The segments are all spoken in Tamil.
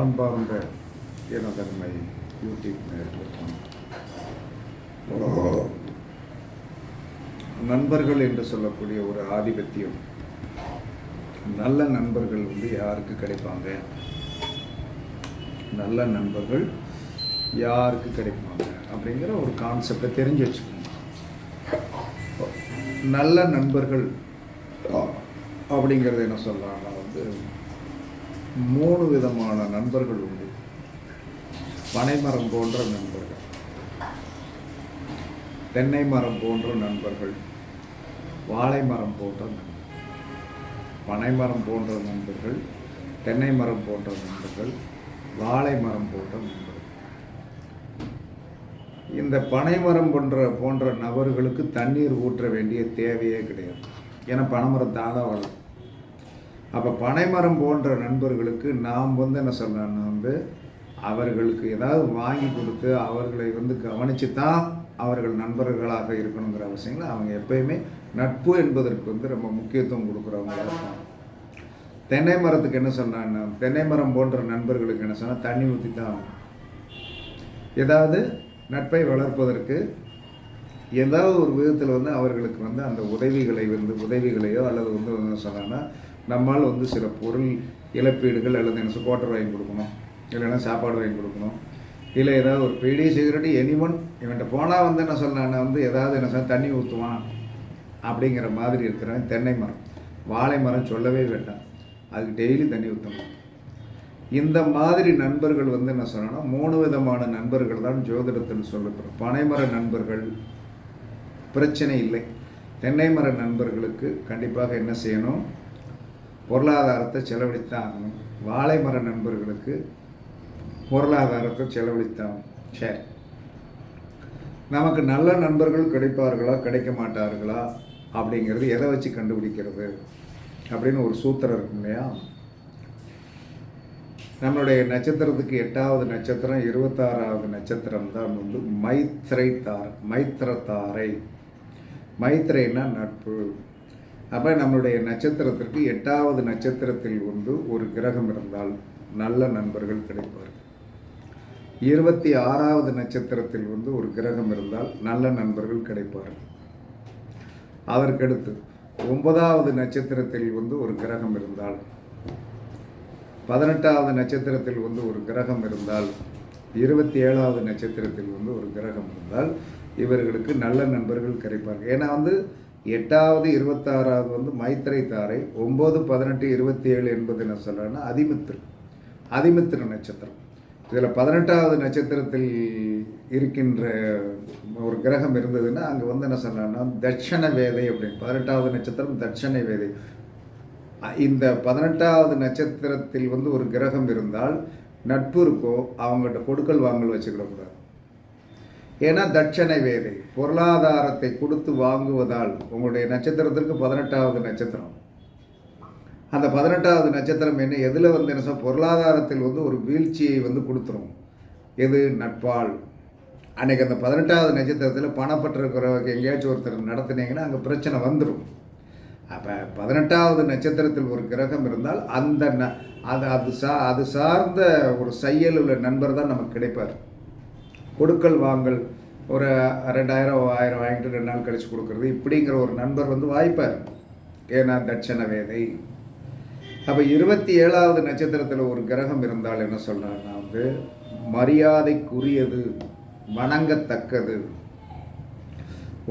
அன்பார்ந்த எனதன்மை யூடியூப் நேயர்களுக்கும் நண்பர்கள் என்று சொல்லக்கூடிய ஒரு ஆதிபத்தியம். நல்ல நண்பர்கள் வந்து யாருக்கு கிடைப்பாங்க? நல்ல நண்பர்கள் யாருக்கு கிடைப்பாங்க? அப்படிங்கிற ஒரு கான்செப்டை தெரிஞ்சு வச்சுக்கோங்க நல்ல நண்பர்கள் அப்படிங்கிறது என்ன சொல்லலாம்னா வந்து மூணு விதமான நண்பர்கள் உண்டு. பனைமரம் போன்ற நண்பர்கள். தென்னை மரம் போன்ற நண்பர்கள். வாழை மரம் போன்ற நண்பர்கள். பனைமரம் போன்ற நண்பர்கள். தென்னை மரம் போன்ற நண்பர்கள். வாழை மரம் போன்ற நண்பர்கள். இந்த பனைமரம் போன்ற போன்ற நபர்களுக்கு தண்ணீர் ஊற்ற வேண்டிய தேவையே கிடையாது. ஏன்னா பனைமரம் தானாக வளரும். அப்போ பனைமரம் போன்ற நண்பர்களுக்கு நாம் வந்து என்ன சொல்கிறேன்னா வந்து அவர்களுக்கு ஏதாவது வாங்கி கொடுத்து அவர்களை வந்து கவனித்து தான் அவர்கள் நண்பர்களாக இருக்கணுங்கிற அவசியங்கள் அவங்க எப்பயுமே நட்பு என்பதற்கு வந்து ரொம்ப முக்கியத்துவம் கொடுக்குறவங்களாக இருப்பாங்க. தென்னை மரத்துக்கு என்ன சொன்னான்னா தென்னை மரம் போன்ற நண்பர்களுக்கு என்ன சொன்னால் தண்ணி ஊற்றி தான் ஏதாவது நட்பை வளர்ப்பதற்கு ஏதாவது ஒரு விதத்தில் வந்து அவர்களுக்கு வந்து அந்த உதவிகளை வந்து உதவிகளையோ அல்லது வந்து என்ன சொன்னாங்கன்னா நம்மால் வந்து சில பொருள் இழப்பீடுகள் அல்லது என்ன சொல் வாங்கி கொடுக்கணும் இல்லைன்னா சாப்பாடு வாங்கி கொடுக்கணும் இல்லை ஏதாவது ஒரு பீடி சிகரெட்டு எனிவன் இவன்கிட்ட போனால் வந்து என்ன சொன்னான்னா வந்து ஏதாவது என்ன சொன்ன தண்ணி ஊற்றுவான் அப்படிங்கிற மாதிரி இருக்கிறவன் தென்னை மரம் வாழை மரம் சொல்லவே வேண்டாம். அதுக்கு டெய்லி தண்ணி ஊற்றணும் இந்த மாதிரி நண்பர்கள் வந்து என்ன சொல்லணும்னா மூணு விதமான நண்பர்கள் தான் ஜோதிடத்தில் சொல்லப்படும். பனைமர நண்பர்கள் பிரச்சனை இல்லை. தென்னை மர நண்பர்களுக்கு கண்டிப்பாக என்ன செய்யணும்? பொருளாதாரத்தை செலவழித்தான் ஆகணும் வாழை மர நண்பர்களுக்கு பொருளாதாரத்தை செலவழித்தான் சரி. நமக்கு நல்ல நண்பர்கள் கிடைப்பார்களா கிடைக்க மாட்டார்களா அப்படிங்கிறது எதை வச்சு கண்டுபிடிக்கிறது அப்படின்னு ஒரு சூத்திரம் இருக்கும் இல்லையா? நம்மளுடைய நட்சத்திரத்துக்கு எட்டாவது நட்சத்திரம் இருபத்தாறாவது நட்சத்திரம் தான் வந்து மைத்ரை தார் மைத்திரத்தாரை மைத்ரைனா நட்பு. அப்போ நம்மளுடைய நட்சத்திரத்திற்கு எட்டாவது நட்சத்திரத்தில் வந்து ஒரு கிரகம் இருந்தால் நல்ல நண்பர்கள் கிடைப்பார்கள். இருபத்தி ஆறாவது நட்சத்திரத்தில் வந்து ஒரு கிரகம் இருந்தால் நல்ல நண்பர்கள் கிடைப்பார்கள். அதற்கடுத்து ஒன்பதாவது நட்சத்திரத்தில் வந்து ஒரு கிரகம் இருந்தால் பதினெட்டாவது நட்சத்திரத்தில் வந்து ஒரு கிரகம் இருந்தால் இருபத்தி ஏழாவது நட்சத்திரத்தில் வந்து ஒரு கிரகம் இருந்தால் இவர்களுக்கு நல்ல நண்பர்கள் கிடைப்பார்கள். ஏன்னா வந்து எட்டாவது இருபத்தாறாவது வந்து மைத்திரை தாரை ஒம்பது பதினெட்டு இருபத்தி ஏழு என்பது என்ன சொல்கிறேன்னா அதிமித்ரு. அதிமித்ரு நட்சத்திரம். இதில் பதினெட்டாவது நட்சத்திரத்தில் இருக்கின்ற ஒரு கிரகம் இருந்ததுன்னா அங்கே வந்து என்ன சொன்னான்னா தட்சண வேதை அப்படின்னு. பதினெட்டாவது நட்சத்திரம் தட்சணை வேதை. இந்த பதினெட்டாவது நட்சத்திரத்தில் வந்து ஒரு கிரகம் இருந்தால் நட்பு இருக்கோ அவங்கள்ட்ட கொடுக்கல் வாங்கல் வச்சுக்கிடக்கூடாது. ஏன்னா தட்சணை வேலை. பொருளாதாரத்தை கொடுத்து வாங்குவதால் உங்களுடைய நட்சத்திரத்திற்கு பதினெட்டாவது நட்சத்திரம். அந்த பதினெட்டாவது நட்சத்திரம் என்ன? எதில் வந்து என்ன சொல்ல பொருளாதாரத்தில் வந்து ஒரு வீழ்ச்சியை வந்து கொடுத்துரும். எது? நட்பால். அன்றைக்கி அந்த பதினெட்டாவது நட்சத்திரத்தில் பணப்பட்டிருக்கிறவங்க எங்கேயாச்சும் ஒருத்தர் நடத்துனீங்கன்னா அங்கே பிரச்சனை வந்துடும் அப்போ பதினெட்டாவது நட்சத்திரத்தில் ஒரு கிரகம் இருந்தால் அந்த ந அது அது சா அது சார்ந்த ஒரு செயல் உள்ள நண்பர் தான் நமக்கு கிடைப்பார். கொடுக்கல் வாங்கல் ஒரு ரெண்டாயிரம் ஆயிரம் வாங்கிட்டு ரெண்டு நாள் கழித்து கொடுக்குறது. இப்படிங்கிற ஒரு நண்பர் வந்து வாய்ப்பார். ஏன்னா தட்சண வேதை. அப்போ இருபத்தி ஏழாவது நட்சத்திரத்தில் ஒரு கிரகம் இருந்தால் என்ன சொல்கிறாருன்னா வந்து மரியாதைக்குரியது வணங்கத்தக்கது.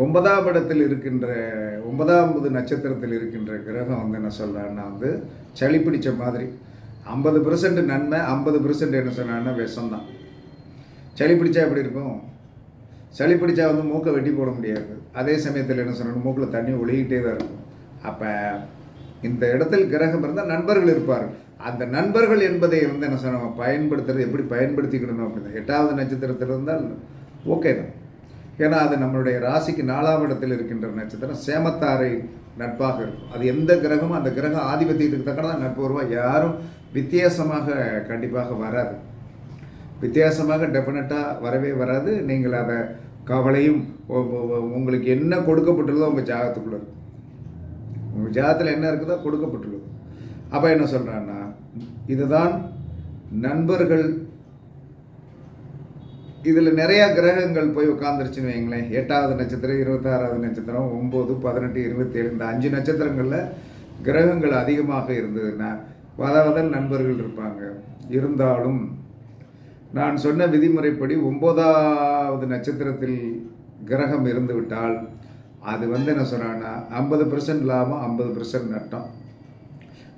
ஒன்பதாம் இடத்தில் இருக்கின்ற ஒன்பதாவது நட்சத்திரத்தில் இருக்கின்ற கிரகம் வந்து என்ன சொல்கிறாருன்னா வந்து சளி பிடிச்ச மாதிரி. ஐம்பது பெர்சன்ட் நன்மை ஐம்பது பெர்சன்ட் என்ன சொன்னான்னா விஷம்தான். சளி பிடிச்சா எப்படி இருக்கும்? சளி பிடிச்சா வந்து மூக்கை வெட்டி போட முடியாது. அதே சமயத்தில் என்ன சொன்னாலும் மூக்கில் தண்ணி ஒழுகிட்டே தான் இருக்கும். அப்போ இந்த இடத்தில் கிரகம் இருந்தால் நண்பர்கள் இருப்பார்கள். அந்த நண்பர்கள் என்பதை வந்து என்ன சொன்ன பயன்படுத்துறது எப்படி பயன்படுத்திக்கணும் அப்படின்னு எட்டாவது நட்சத்திரத்தில் இருந்தால் ஓகே தான். ஏன்னா அது நம்மளுடைய ராசிக்கு நாலாம் இடத்தில் இருக்கின்ற நட்சத்திரம் சேமத்தாரை நட்பாக இருக்கும். அது எந்த கிரகமும் அந்த கிரகம் ஆதிபத்தியத்துக்கு தக்கன தான் நட்பு வருவா. யாரும் வித்தியாசமாக கண்டிப்பாக வராது. வித்தியாசமாக டெஃபினட்டாக வரவே வராது. நீங்கள் அதை கவலையும் உங்களுக்கு என்ன கொடுக்கப்பட்டுள்ளதோ உங்கள் ஜாகத்துக்குள்ளே இருக்கும். உங்கள் ஜாகத்தில் என்ன இருக்குதோ கொடுக்கப்பட்டுள்ளது. அப்போ என்ன சொல்கிறான்னா இதுதான் நண்பர்கள் இதில் நிறையா கிரகங்கள் போய் உட்காந்துருச்சுன்னு வைங்களேன். எட்டாவது நட்சத்திரம் இருபத்தாறாவது நட்சத்திரம் ஒம்பது பதினெட்டு இருபத்தேழு இந்த அஞ்சு நட்சத்திரங்களில் கிரகங்கள் அதிகமாக இருந்ததுன்னா வதவதல் நண்பர்கள் இருப்பாங்க. இருந்தாலும் நான் சொன்ன விதிமுறைப்படி ஒம்போதாவது நட்சத்திரத்தில் கிரகம் இருந்து விட்டால் அது வந்து என்ன சொன்னான்னா ஐம்பது பர்சன்ட் லாபம் ஐம்பது பர்சன்ட் நட்டம்.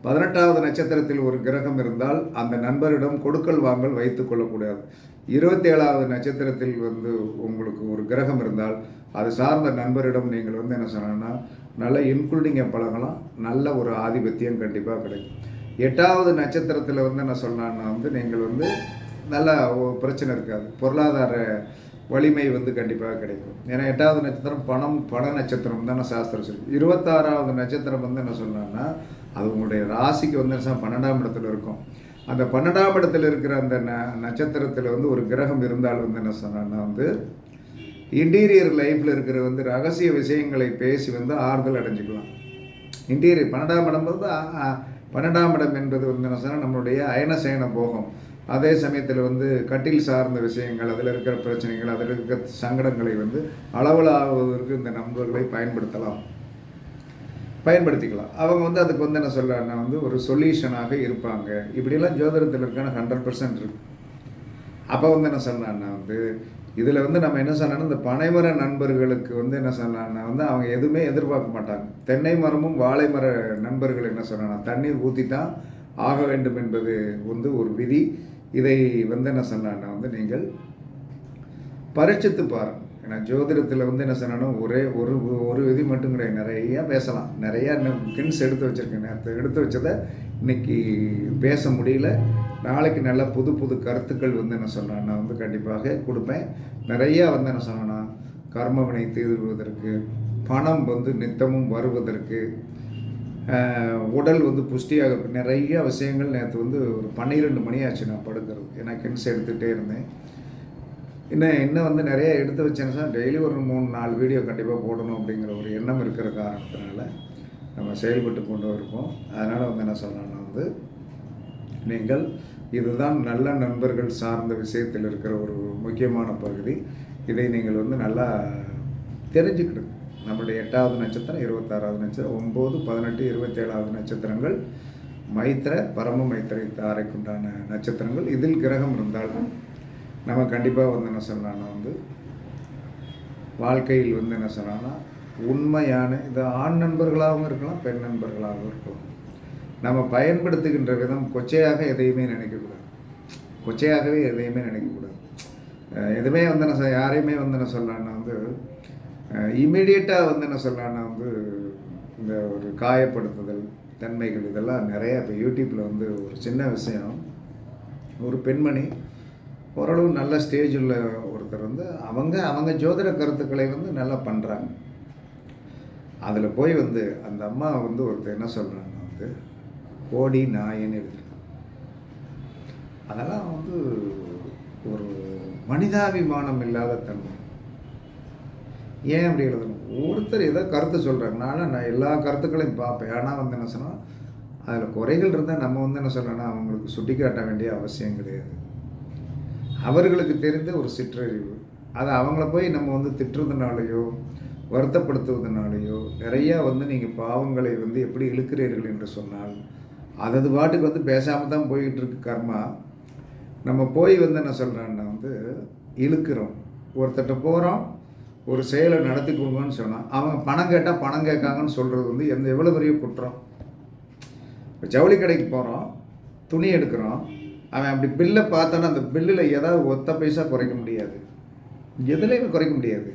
பதினெட்டாவது நட்சத்திரத்தில் ஒரு கிரகம் இருந்தால் அந்த நண்பரிடம் கொடுக்கல் வாங்கல் வைத்துக் கொள்ளக்கூடாது. இருபத்தேழாவது நட்சத்திரத்தில் வந்து உங்களுக்கு ஒரு கிரகம் இருந்தால் அது சார்ந்த நண்பரிடம் நீங்கள் வந்து என்ன சொன்னோன்னா நல்ல இன்க்ளூடிங்கை பழகலாம் நல்ல ஒரு ஆதிபத்தியம் கண்டிப்பாக கிடைக்கும். எட்டாவது நட்சத்திரத்தில் வந்து என்ன சொன்னான்னா வந்து நீங்கள் வந்து நல்ல பிரச்சனை இருக்காது பொருளாதார வலிமை வந்து கண்டிப்பாக கிடைக்கும். ஏன்னா எட்டாவது நட்சத்திரம் பணம் பண நட்சத்திரம் தானே சாஸ்திரம் சொல்லி இருபத்தாறாவது நட்சத்திரம் வந்து என்ன சொன்னான்னா அது உங்களுடைய ராசிக்கு வந்து என்ன பன்னெண்டாம் இடத்துல இருக்கும். அந்த பன்னெண்டாம் இடத்துல இருக்கிற அந்த ந நட்சத்திரத்தில் வந்து ஒரு கிரகம் இருந்தால் வந்து என்ன சொன்னான்னா வந்து இன்டீரியர் லைஃப்பில் இருக்கிற வந்து ரகசிய விஷயங்களை பேசி வந்து ஆறுதல் அடைஞ்சிக்கலாம். இன்டீரியர் பன்னெண்டாம் இடம் வந்து பன்னெண்டாம் இடம் என்பது வந்து என்ன சொன்னால் நம்மளுடைய அயனசயன போகம். அதே சமயத்தில் வந்து கட்டில் சார்ந்த விஷயங்கள் அதில் இருக்கிற பிரச்சனைகள் அதில் இருக்கிற சங்கடங்களை வந்து அளவலாவதற்கு இந்த நண்பர்களை பயன்படுத்தலாம். பயன்படுத்திக்கலாம். அவங்க வந்து அதுக்கு வந்து என்ன சொல்கிறாங்கன்னா வந்து ஒரு சொல்யூஷனாக இருப்பாங்க. இப்படிலாம் ஜோதிடத்தில் இருக்கான ஹண்ட்ரட் பர்சன்ட் இருக்கு. அப்போ வந்து என்ன சொன்னான்னா வந்து இதில் வந்து நம்ம என்ன சொன்னோன்னா இந்த பனைமர நண்பர்களுக்கு வந்து என்ன சொன்னான்னா வந்து அவங்க எதுவுமே எதிர்பார்க்க மாட்டாங்க. தென்னை மரமும் வாழை மர நண்பர்கள் என்ன சொன்னாங்கன்னா தண்ணீர் ஊற்றி தான் ஆக வேண்டும் என்பது வந்து ஒரு விதி. இதை வந்து என்ன சொன்னான்னா வந்து நீங்கள் பரீட்சித்து பாரு. ஏன்னா ஜோதிடத்தில் வந்து என்ன சொன்னாலும் ஒரே ஒரு ஒரு விதி மட்டும் கிடையாது. நிறையா பேசலாம். நிறையா கின்ஸ் எடுத்து வச்சுருக்கேன். நேரத்தை எடுத்து வச்சதை இன்னைக்கு பேச முடியல. நாளைக்கு நல்ல புது புது கருத்துக்கள் வந்து என்ன சொல்கிறேன் நான் வந்து கண்டிப்பாக கொடுப்பேன். நிறையா வந்து என்ன சொன்னேன்னா கர்மவினை தீர்வதற்கு பணம் வந்து நித்தமும் வருவதற்கு உடல் வந்து புஷ்டியாக நிறைய விஷயங்கள் நேற்று வந்து ஒரு பன்னிரெண்டு மணி ஆச்சு நான் படுக்கிறது. ஏன்னா கின்ஸ் எடுத்துகிட்டே இருந்தேன். இன்னும் இன்னும் வந்து நிறைய எடுத்து வச்சேன்னு சார் டெய்லி ஒரு மூணு நாலு வீடியோ கண்டிப்பாக போடணும் அப்படிங்கிற ஒரு எண்ணம் இருக்கிற காரணத்தினால நம்ம செயல்பட்டு கொண்டு இருக்கோம். அதனால் வந்து என்ன சொல்லணும்னா வந்து நீங்கள் இதுதான் நல்ல நண்பர்கள் சார்ந்த விஷயத்தில் இருக்கிற ஒரு முக்கியமான பகுதி. இதை நீங்கள் வந்து நல்லா தெரிஞ்சுக்கிடுங்க. நம்மளுடைய எட்டாவது நட்சத்திரம் இருபத்தாறாவது நட்சத்திரம் ஒம்பது பதினெட்டு இருபத்தேழாவது நட்சத்திரங்கள் மைத்திர பரம மைத்திரை தாரைக்குண்டான நட்சத்திரங்கள். இதில் கிரகம் இருந்தால் நம்ம கண்டிப்பாக வந்து என்ன சொல்லலாம்னா வந்து வாழ்க்கையில் வந்து என்ன சொல்லலாம்னா உண்மையான இது ஆண் நண்பர்களாகவும் இருக்கலாம் பெண் நண்பர்களாகவும் இருக்கலாம். நம்ம பயன்படுத்துகின்ற விதம் கொச்சையாக எதையுமே நினைக்கக்கூடாது. கொச்சையாகவே எதையுமே நினைக்கக்கூடாது. எதுவுமே வந்து என்ன யாரையுமே வந்து என்ன சொல்லலாம்னா வந்து இமீடியட்டாக வந்து என்ன சொல்லலாம்னா வந்து இந்த ஒரு காயப்படுத்துதல் தன்மைகள் இதெல்லாம் நிறையா இப்போ யூடியூப்பில் வந்து ஒரு சின்ன விஷயம். ஒரு பெண்மணி ஓரளவு நல்ல ஸ்டேஜ் உள்ள ஒருத்தர் வந்து அவங்க அவங்க ஜோதிட கருத்துக்களை வந்து நல்லா பண்ணுறாங்க அதில் போய் வந்து அந்த அம்மா வந்து ஒருத்தர் என்ன சொல்கிறாங்கன்னா வந்து கோடி நாயன்னு எழுதிருக்காங்க அதெல்லாம் வந்து ஒரு மனிதாபிமானம் இல்லாத தன்மை. ஏன் அப்படி எழுதணும்? ஒருத்தர் ஏதோ கருத்து சொல்கிறாங்க நான் எல்லா கருத்துக்களையும் பார்ப்பேன். ஆனால் வந்து என்ன சொன்னால் அதில் குறைகள் இருந்தால் நம்ம வந்து என்ன சொல்லணும்னா அவங்களுக்கு சுட்டிக்காட்ட வேண்டிய அவசியம் கிடையாது. அவர்களுக்கு தெரிந்த ஒரு சிற்றறிவு. அதை அவங்கள போய் நம்ம வந்து திட்டுறதுனாலையோ வருத்தப்படுத்துவதனாலேயோ நிறையா வந்து நீங்கள் பாவங்களை வந்து எப்படி இழுக்கிறீர்கள் என்று சொன்னால் அதது பாட்டுக்கு வந்து பேசாமல் தான் போய்கிட்டு இருக்கு கர்மா. நம்ம போய் வந்து என்ன சொல்கிறேன்னா வந்து இழுக்கிறோம். ஒருத்தட்ட போகிறோம் ஒரு செயலை நடத்தி கொடுங்கன்னு சொன்னால் அவங்க பணம் கேட்டால் பணம் கேட்காங்கன்னு சொல்கிறது வந்து எந்த எவ்வளோ பெரிய குற்றம்? இப்போ ஜவுளி கடைக்கு போகிறோம் துணி எடுக்கிறோம் அவன் அப்படி பில்லை பார்த்தானா அந்த பில்லில் ஏதாவது ஒத்த பைசா குறைக்க முடியாது. எதுலேயுமே குறைக்க முடியாது.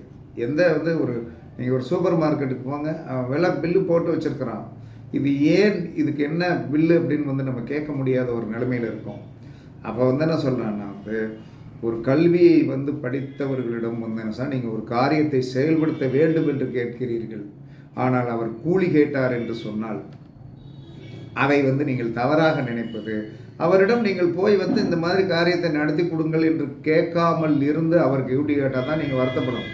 எந்த வந்து ஒரு நீங்கள் ஒரு சூப்பர் மார்க்கெட்டுக்கு போங்க அவன் விலை பில்லு போட்டு வச்சுருக்கிறான். இது ஏன் இதுக்கு என்ன பில்லு அப்படின்னு வந்து நம்ம கேட்க முடியாத ஒரு நிலைமையில் இருக்கோம். அப்போ வந்து என்ன சொல்கிறேன்னா வந்து ஒரு கல்வியை வந்து படித்தவர்களிடம் வந்து சார் நீங்கள் ஒரு காரியத்தை செயல்படுத்த வேண்டும் என்று கேட்கிறீர்கள். ஆனால் அவர் கூலி கேட்டார் என்று சொன்னால் அதை வந்து நீங்கள் தவறாக நினைப்பது அவரிடம் நீங்கள் போய் வந்து இந்த மாதிரி காரியத்தை நடத்தி கொடுங்கள் என்று கேட்காமல் இருந்து அவருக்கு டியூட்டி கேட்டால் தான் நீங்கள் வருத்தப்படணும்.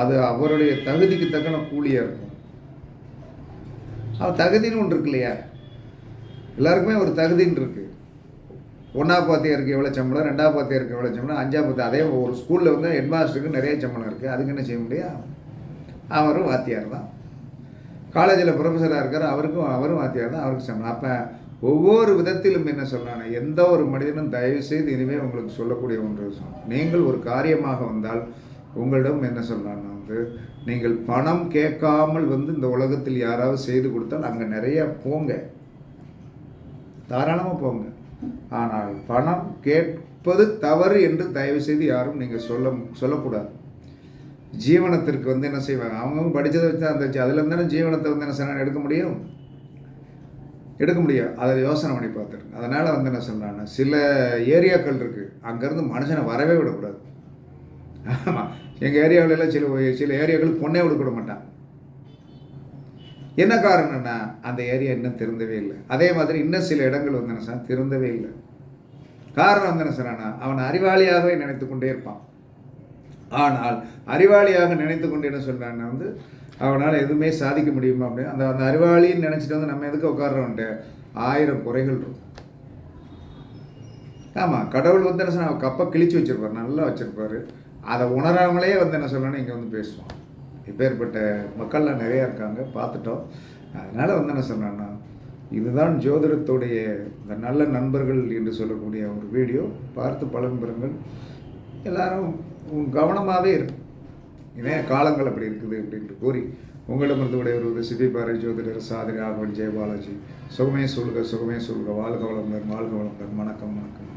அது அவருடைய தகுதிக்கு தக்கன கூலியாக இருக்கும். அவர் தகுதின்னு ஒன்று இருக்கு இல்லையா? எல்லாருக்குமே ஒரு தகுதின்னு இருக்குது ஒன்றாவது பாத்தியாருக்கு எவ்வளோ சம்பளம்? ரெண்டாவது பாத்தியாருக்கு எவ்வளோ சம்பளம்? அஞ்சாவது பாத்தி அதே ஒரு ஸ்கூலில் வந்து ஹெட்மாஸ்டருக்கு நிறைய சம்பளம் இருக்குது அதுக்கு என்ன செய்ய முடியும்? அவரும் வாத்தியார் தான். காலேஜில் ப்ரொஃபஸராக இருக்கார். அவருக்கும் அவரும் வாத்தியார் தான். அவருக்கு சம்பளம். அப்போ ஒவ்வொரு விதத்திலும் என்ன சொல்லணும் எந்த ஒரு மனிதனும் தயவுசெய்து இனிமேல் உங்களுக்கு சொல்லக்கூடிய ஒன்று சொன்னோம் நீங்கள் ஒரு காரியமாக வந்தால் உங்களிடம் என்ன சொல்லலாம்னா வந்து நீங்கள் பணம் கேட்காமல் வந்து இந்த உலகத்தில் யாராவது செய்து கொடுத்தால் அங்கே நிறைய போங்க. தாராளமாக போங்க. ஆனால் பணம் கேட்பது தவறு என்று தயவு செய்து யாரும் நீங்கள் சொல்ல சொல்லக்கூடாது. ஜீவனத்திற்கு வந்து என்ன செய்வாங்க? அவங்கவுங்க படித்ததை வச்சு தான் இருந்துச்சு அதில் தானே ஜீவனத்தை வந்து என்ன செய்யணும் எடுக்க முடியும்? எடுக்க முடியும் அதை யோசனை பண்ணி பார்த்துருங்க அதனால் வந்து என்ன சொல்கிறாங்க சில ஏரியாக்கள் இருக்குது அங்கேருந்து மனுஷனை வரவே விடக்கூடாது. ஆமாம் எங்கள் ஏரியாவிலலாம் சில சில ஏரியாக்களுக்கு பொண்ணே விடக்கூட மாட்டான். என்ன காரணம்னா அந்த ஏரியா இன்னும் திறந்தவே இல்லை. அதே மாதிரி இன்னும் சில இடங்கள் வந்தன சார் திறந்தவே இல்லை. காரணம் வந்தன என்ன அவன் அறிவாளியாகவே நினைத்து கொண்டே இருப்பான். ஆனால் அறிவாளியாக நினைத்து கொண்டு என்ன சொல்கிறான்னா வந்து அவனால் எதுவுமே சாதிக்க முடியுமா அப்படின்னு அந்த அந்த அறிவாளின்னு நினச்சிட்டு வந்து நம்ம எதுக்கு உட்காடுறோன்ட்டு ஆயிரம் குறைகள் இருக்கும். ஆமாம் கடவுள் வந்து என்ன சொன்ன கப்பை கிழிச்சு வச்சுருப்பார் நல்லா வச்சுருப்பார். அதை உணராமலே வந்து என்ன சொல்லணும்னு இங்கே வந்து பேசுவான். இப்பேற்பட்ட மக்கள்லாம் நிறையா இருக்காங்க பார்த்துட்டோம். அதனால் வந்து என்ன சொன்னேன்னா இதுதான் ஜோதிடத்துடைய இந்த நல்ல நண்பர்கள் என்று சொல்லக்கூடிய ஒரு வீடியோ. பார்த்து பலன் பெறுங்கள். எல்லாரும் கவனமாகவே இருக்கும் ஏன் காலங்கள் அப்படி இருக்குது அப்படின்ட்டு கூறி உங்களிடமிருந்து விடைபெறுவது சிபி பாறை ஜோதிடர் சாதிரி ஆகவன் ஜெயபாலாஜி. சுகமே சொல்க சுகமே சொல்க. வாழ்க வளமுடன் வாழ்க வளமுடன். வணக்கம் வணக்கம்.